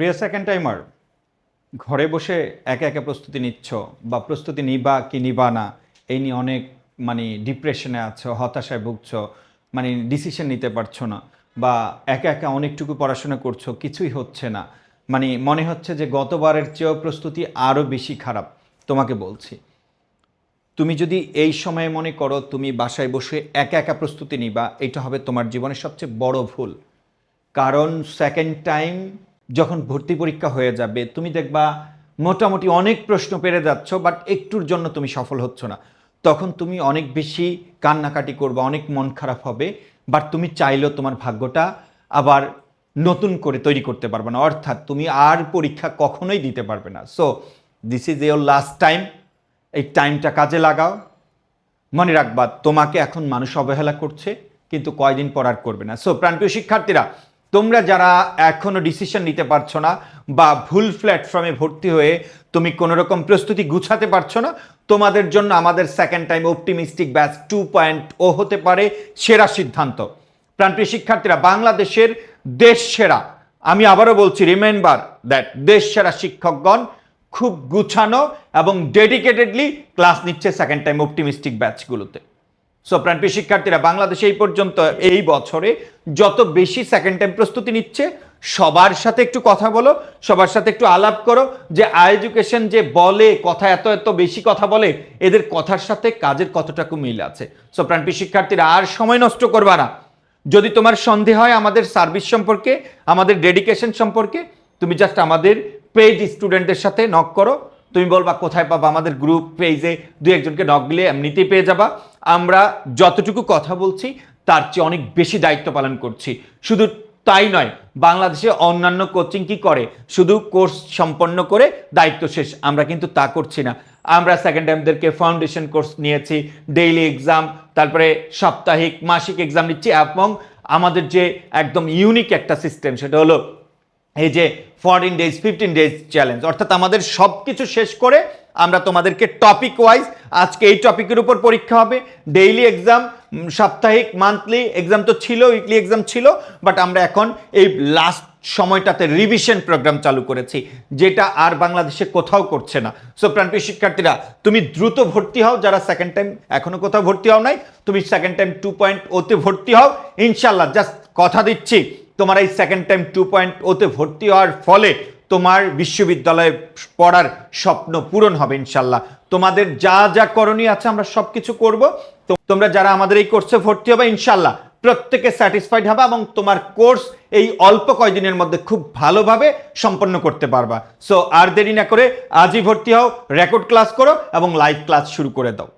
প্রিয় second timer ঘরে বসে একা একা প্রস্তুতি নিচ্ছ বা প্রস্তুতি নিবা কি নিবা না, এই নিয়ে অনেক মানে ডিপ্রেশনে আছো, হতাশায় ভুগছ মানে ডিসিশন নিতে পারছ না বা একা একা অনেকটুকু পড়াশোনা করছ, কিছুই হচ্ছে না। মানে মনে হচ্ছে যে গতবারের চেয়েও প্রস্তুতি আরও বেশি খারাপ, তোমাকে বলছি। তুমি যদি এই সময়ে মনে করো তুমি বাসায় বসে একা একা প্রস্তুতি নিবা, এটা হবে তোমার জীবনের সবচেয়ে বড় ভুল। কারণ সেকেন্ড টাইম যখন ভর্তি পরীক্ষা হয়ে যাবে, তুমি দেখবা মোটামুটি অনেক প্রশ্ন পেরে যাচ্ছ বাট একটুর জন্য তুমি সফল হচ্ছ না। তখন তুমি অনেক বেশি কান্নাকাটি করবে, অনেক মন খারাপ হবে বাট তুমি চাইলেও তোমার ভাগ্যটা আবার নতুন করে তৈরি করতে পারবে না। অর্থাৎ তুমি আর পরীক্ষা কখনোই দিতে পারবে না। So this is your last time এই টাইমটা কাজে লাগাও। মনে রাখবা, তোমাকে এখন মানুষ অবহেলা করছে, কিন্তু কয়দিন পর আর করবে না। সো প্রাণপ্রিয় শিক্ষার্থীরা তোমরা যারা এখনও ডিসিশন নিতে পারছ না বা ভুল প্ল্যাটফর্মে ভর্তি হয়ে তুমি কোনো রকম প্রস্তুতি গুছাতে পারছ না, তোমাদের জন্য আমাদের second time optimistic batch two point o হতে পারে সেরা সিদ্ধান্ত। প্রাণপ্রিয় শিক্ষার্থীরা, বাংলাদেশের দেশ সেরা। আমি আবারও বলছি রিমেম্বার দ্যাট দেশ সেরা শিক্ষকগণ খুব গুছানো এবং ডেডিকেটেডলি ক্লাস নিচ্ছে সেকেন্ড টাইম অপটিমিস্টিক ব্যাচগুলোতে সো প্রাণপ্রিয় শিক্ষার্থীরা, বাংলাদেশে এই পর্যন্ত এই বছরে যত বেশি সেকেন্ড টাইম প্রস্তুতি নিচ্ছে, সবার সাথে একটু কথা বলো, সবার সাথে একটু আলাপ করো যে আই এডুকেশন যে বলে, কথা এত এত বেশি কথা বলে, এদের কথার সাথে কাজের কতটুকু মিল আছে? সো প্রাণপ্রিয় শিক্ষার্থীরা, আর সময় নষ্ট করবা না। যদি তোমার সন্দেহ হয় আমাদের সার্ভিস সম্পর্কে, আমাদের ডেডিকেশন সম্পর্কে, তুমি জাস্ট আমাদের পেইড স্টুডেন্টদের সাথে নক করো। তুমি বলবা, কোথায় পাবা? আমাদের গ্রুপ পেজে দু একজনকে নক দিলে এমনিতেই পেয়ে যাবা। আমরা যতটুকু কথা বলছি, তার চেয়ে অনেক বেশি দায়িত্ব পালন করছি। শুধু তাই নয়, বাংলাদেশে অন্যান্য কোচিং কি করে? শুধু কোর্স সম্পন্ন করে দায়িত্ব শেষ। আমরা কিন্তু তা করছি না। আমরা সেকেন্ড টাইমদেরকে ফাউন্ডেশন কোর্স নিয়েছি ডেইলি এক্সাম তারপরে সাপ্তাহিক, মাসিক এক্সাম নিচ্ছি এবং আমাদের যে একদম ইউনিক একটা সিস্টেম সেটা হলো এই যে fourteen days fifteen days challenge অর্থাৎ আমাদের সব কিছু শেষ করে আমরা তোমাদেরকে টপিক ওয়াইজ আজকে এই টপিকের উপর পরীক্ষা হবে। ডেইলি এক্সাম সাপ্তাহিক মান্থলি এক্সাম তো ছিল উইকলি এক্সাম ছিল বাট আমরা এখন এই লাস্ট সময়টাতে রিভিশন প্রোগ্রাম চালু করেছি, যেটা আর বাংলাদেশে কোথাও করছে না। সো প্রাণপ্রিয় শিক্ষার্থীরা, তুমি দ্রুত ভর্তি হও, যারা সেকেন্ড টাইম এখনও কোথাও ভর্তি হও নাই, তুমি সেকেন্ড টাইম টু পয়েন্ট ওতে ভর্তি হও। ইনশাল্লাহ জাস্ট কথা দিচ্ছি তোমার এই সেকেন্ড টাইম টু পয়েন্ট ওতে ভর্তি হওয়ার ফলে তোমার বিশ্ববিদ্যালয়ে পড়ার স্বপ্ন পূরণ হবে, ইনশাল্লাহ। তোমাদের যা যা করণীয় আছে আমরা সব কিছু করব তোমরা যারা আমাদের এই কোর্সে ভর্তি হবে, ইনশাল্লাহ প্রত্যেকে স্যাটিসফাইড হবে এবং তোমার কোর্স এই অল্প কয়দিনের মধ্যে খুব ভালোভাবে সম্পন্ন করতে পারবা। সো আর দেরি না করে আজই ভর্তি হও রেকর্ড ক্লাস করো এবং লাইভ ক্লাস শুরু করে দাও।